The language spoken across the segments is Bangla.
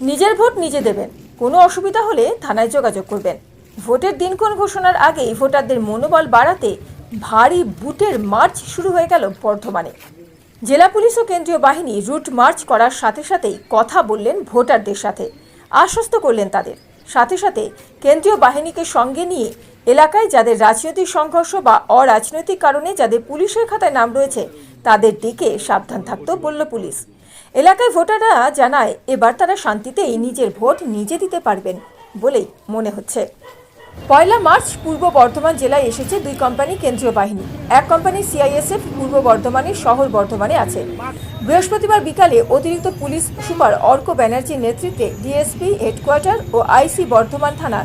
নিজের ভোট নিজে দেবেন। কোনো অসুবিধা হলে থানায় যোগাযোগ করবেন। ভোটের দিনক্ষণ ঘোষণার আগেই ভোটারদের মনোবল বাড়াতে ভারী বুটের মার্চ শুরু হয়ে গেল বর্ধমানে। জেলা পুলিশ ও কেন্দ্রীয় বাহিনী রুট মার্চ করার সাথে সাথেই কথা বললেন ভোটারদের সাথে। আশ্বস্ত করলেন তাদের। সাথে সাথে কেন্দ্রীয় বাহিনীকে সঙ্গে নিয়ে এলাকায় যাদের রাজনৈতিক সংঘর্ষ বা অরাজনৈতিক কারণে যাদের পুলিশের খাতায় নাম রয়েছে, তাদের দিকে সাবধান থাকতেও বলল পুলিশ। এলাকায় ভোটাররা জানায়, এবার তারা শান্তিতেই নিজের ভোট নিজে দিতে পারবেন বলেই মনে হচ্ছে। পয়লা মার্চ পূর্ব বর্ধমান জেলায় এসেছে দুই কোম্পানি কেন্দ্রীয় বাহিনী। এক কোম্পানি সিআইএসএফ পূর্ব বর্ধমানের শহর বর্ধমানে আছে। বৃহস্পতিবার বিকালে অতিরিক্ত পুলিশ সুপার অর্ক ব্যানার্জির নেতৃত্বে ডিএসপি হেডকোয়ার্টার ও আইসি বর্ধমান থানা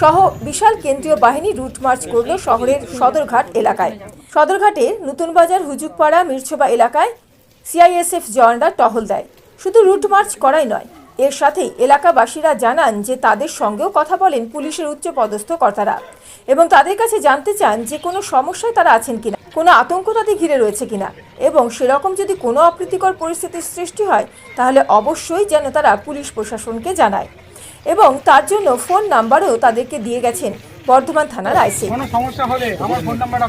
সহ বিশাল কেন্দ্রীয় বাহিনী রুট মার্চ করল শহরের সদরঘাট এলাকায়। সদরঘাটে নতুন বাজার হুজুকপাড়া মিরছোবা এলাকায় সিআইএসএফ জওয়ানরা টহল দেয়। শুধু রুট মার্চ করাই নয়, এর সাথেই এলাকাবাসীরা জানান যে তাদের সঙ্গেও কথা বলেন পুলিশের উচ্চ পদস্থ কর্তারা এবং তাদের কাছে জানতে চান যে কোনো সমস্যায় তারা আছেন কিনা, কোনো আতঙ্ক তাদের ঘিরে রয়েছে কিনা এবং সেরকম যদি কোনো অপ্রীতিকর পরিস্থিতির সৃষ্টি হয়, তাহলে অবশ্যই যেন তারা পুলিশ প্রশাসনকে জানায় এবং তার জন্য ফোন নাম্বারও তাদেরকে দিয়ে গেছেন বর্ধমান থানার আইসি। কোনো সমস্যা হলে আমার ফোন নাম্বারটা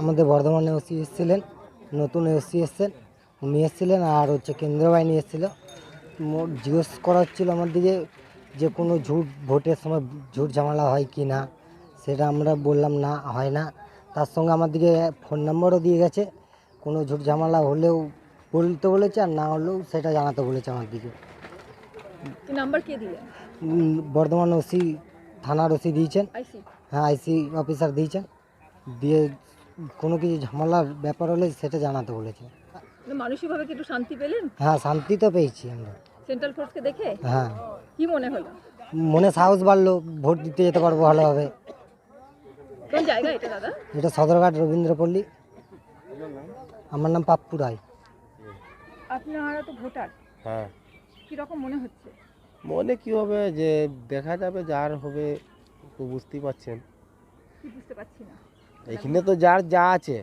আমাদের বর্ধমানে ওসি এসেছিলেন, নতুন ওসি এসছেন, উনি এসেছিলেন আর হচ্ছে কেন্দ্রীয় বাহিনী এসেছিল জিজ্ঞেস করা হচ্ছিল আমার দিকে যে কোনো ঝুট ভোটের সময় ঝুট ঝামেলা হয় কি না, সেটা আমরা বললাম না, হয় না। তার সঙ্গে আমার দিকে ফোন নাম্বারও দিয়ে গেছে। কোনো ঝুট ঝামেলা হলেও বলতে বলেছে আর না হলেও সেটা জানাতে বলেছে আমার দিকে নাম্বার কে দিলেন বর্ধমান ওসি থানার ওসি দিয়েছেন। হ্যাঁ আইসি অফিসার দিয়েছেন। দিয়ে কোনো কিছু ঝামেলার ব্যাপার হলে সেটা জানাতে বলেছে। মানসিকভাবে কি একটু শান্তি পেলেন? হ্যাঁ শান্তি তো পেয়েছি আমরা। সেন্ট্রাল ফোর্সকে দেখে? হ্যাঁ। কি মনে হলো? মনে সাহস বাড়লো ভোট দিতে যেতে পারব ভালোভাবে কোন জায়গা এটা দাদা? এটা সদরঘাট রবীন্দ্রপল্লী। আমার নাম পাপ্পু রায়। আপনারা তো ভোটার। হ্যাঁ। কীরকম মনে হচ্ছে? মনে কি হবে যে দেখা যাবে যার হবে তো বুঝতেই পারছেন। কি বুঝতে পারছি না। এখানে তো যার যা আছে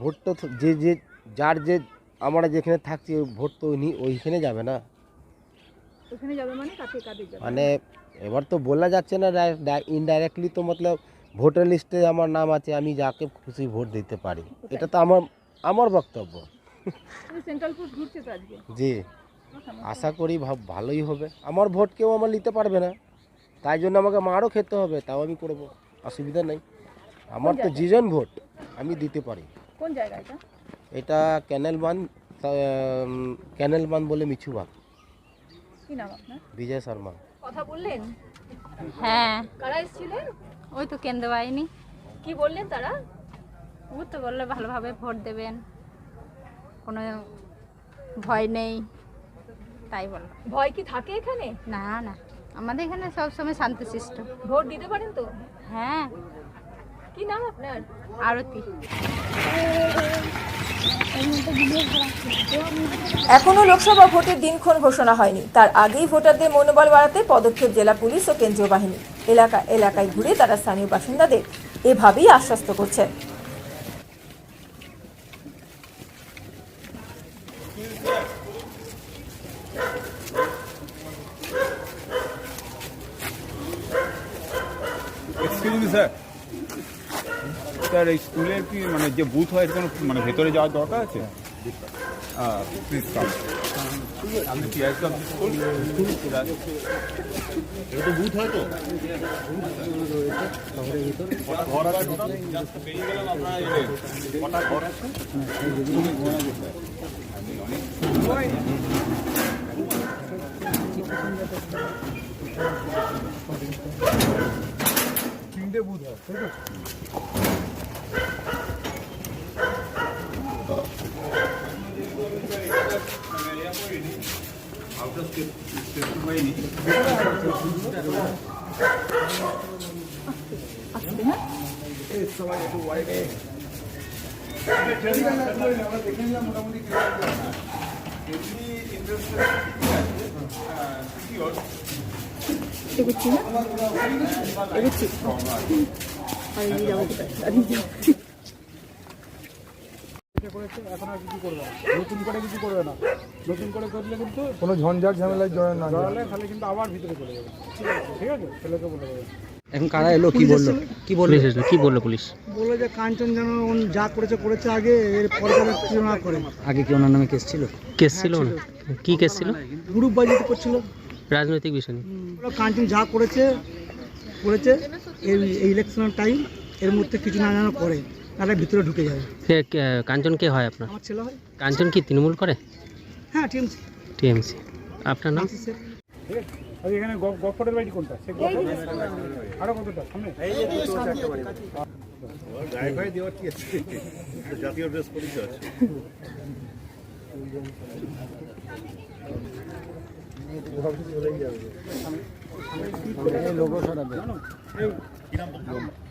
ভোট তো যে যে যার যে আমরা যেখানে থাকছি ওই ভোট তো ওই ওইখানে যাবে না। ওখানে যাবে মানে কাকে কাদের যাবে? মানে এবার তো বলা যাচ্ছে না ইনডাইরেক্টলি তো মতলব ভোটার লিস্টে আমার নাম আছে আমি যাকে খুশি ভোট দিতে পারি। এটা তো আমার আমার বক্তব্য। জি আশা করি ভাব ভালোই হবে। আমার ভোট কেউ আমার নিতে পারবে না। তাই জন্য আমাকে মারও খেতে হবে তাও আমি করব। অসুবিধা নেই। আমার তো জিজন ভোট আমি দিতে পারি। কোন জায়গা এটা? এটা ক্যানেল বান ক্যানেল বান বলে মিছুবাগ কি নাম আপনার? বিজয় শর্মা। কথা বললেন? হ্যাঁ। কারা এসেছিলেন? ওই তো কেন্দ্র বাহিনী কি বললেন তারা? ও তো বললে ভালোভাবে ভোট দেবেন। কোনো ভয় নেই তাই বলল ভয় কি থাকে এখানে? না না আমাদের এখানে সবসময় শান্তিশিষ্ট। ভোট দিতে পারেন তো? হ্যাঁ। কি নাম আপনার? আরতি। এখনও লোকসভা ভোটের দিনক্ষণ ঘোষণা হয়নি। তার আগেই ভোটারদের মনোবল বাড়াতে পদক্ষেপ জেলা পুলিশ ও কেন্দ্রীয় বাহিনী। এলাকা এলাকায় ঘুরে তারা স্থানীয় বাসিন্দাদের এভাবেই আশ্বস্ত করছেন। Excuse sir? স্যার, এই স্কুলের কি মানে যে বুথ হয় কোনো মানে ভেতরে যাওয়ার দরকার আছে? প্লিজ কাম আপনি কি আজকে স্কুল? এটা তো বুথ হয় তো। তিনটে বুথ হয় তাই তো আউট মোটামুটি কি এটা করেছে এখন আর কিছু করবে না? নতুন করে কিছু করবে না নতুন করে করলে কিন্তু কোনো ঝঞ্ঝাট ঝামেলায় জড়ান না জড়ালে তাহলে কিন্তু আবার ভিতরে চলে যাবে ঠিক। আছে ছেলেকে বলে দেবে এখন কারা এলো? কি বলল? কি বলল? কি বলল পুলিশ? বলল যে কাঞ্চন যেন উনি যা করেছে করেছে আগে এর পরে যেন কিছু না করে। আগে কি ওনার নামে কেস ছিল? কেস ছিল না কি কেস ছিল? গ্রুপ বাজিতে করছিল। রাজনৈতিক বিষয় নিয়ে। বলল, কাঞ্চন যা করেছে করেছে এই ইলেকশনের টাইম এর মধ্যে কিছু না যেন করে তাহলে ভিতরে ঢুকে যাবে। কে- কাঞ্চন কে হয় আপনার? আমার ছেলে হয়। কাঞ্চন কি তৃণমূল করে? হ্যাঁ টিএমসি। টিএমসি। আপনার নাম? এখানে গ- গফরের বাড়ি। কোনটা সে আরও কতটা? সামনে? এই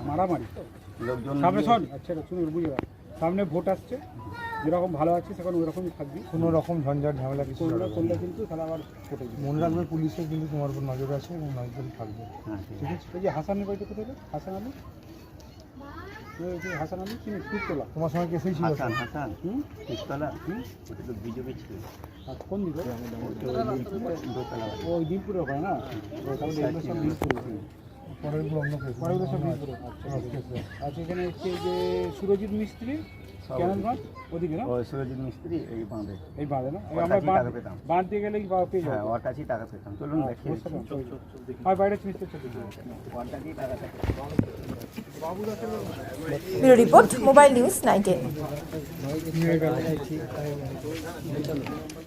মারামারি। সামনে শোন। আচ্ছা শুনুন বুঝে সামনে ভোট আসছে। যেরকম ভালো আছে সেখন ওই রকমই থাকবি। কোনো রকম ঝঞ্ঝাট ঝামেলা কিছু করলে করলে কিন্তু তাহলে আবার মনে রাখবে পুলিশের কিন্তু তোমার উপর নজর আছে এবং নজর থাকবে। ঠিক আছে। এই যে হাসানের বাড়িতে কোথায়? হাসান আলী? ওই হাসান আলী চিনি কুতলা তোমার সঙ্গে কেসেই ছিল তো? হুম আর কোন দিকে? ওই দিনপুরে হয়। না তাহলে অন্য কেস সব আচ্ছা এখানে হচ্ছে যে সুরজিৎ মিস্ত্রি কেমনগঞ্জ ওদিকে না? সুরজিৎ মিস্ত্রি এই বাঁধে। এই বাঁধে না? আমরা বাঁধ টাকা পেতাম। বাঁধ দিয়ে গেলে কি বা- পেয়ে হ্যাঁ যাব ওর কাছেই টাকা পেতাম। চলুন দেখিয়ে আর বাইরে মিস্ত্রি সাথে ওর কাছেই টাকা পেতাম রিপোর্ট মোবাইল নিউজ নাইনটিন।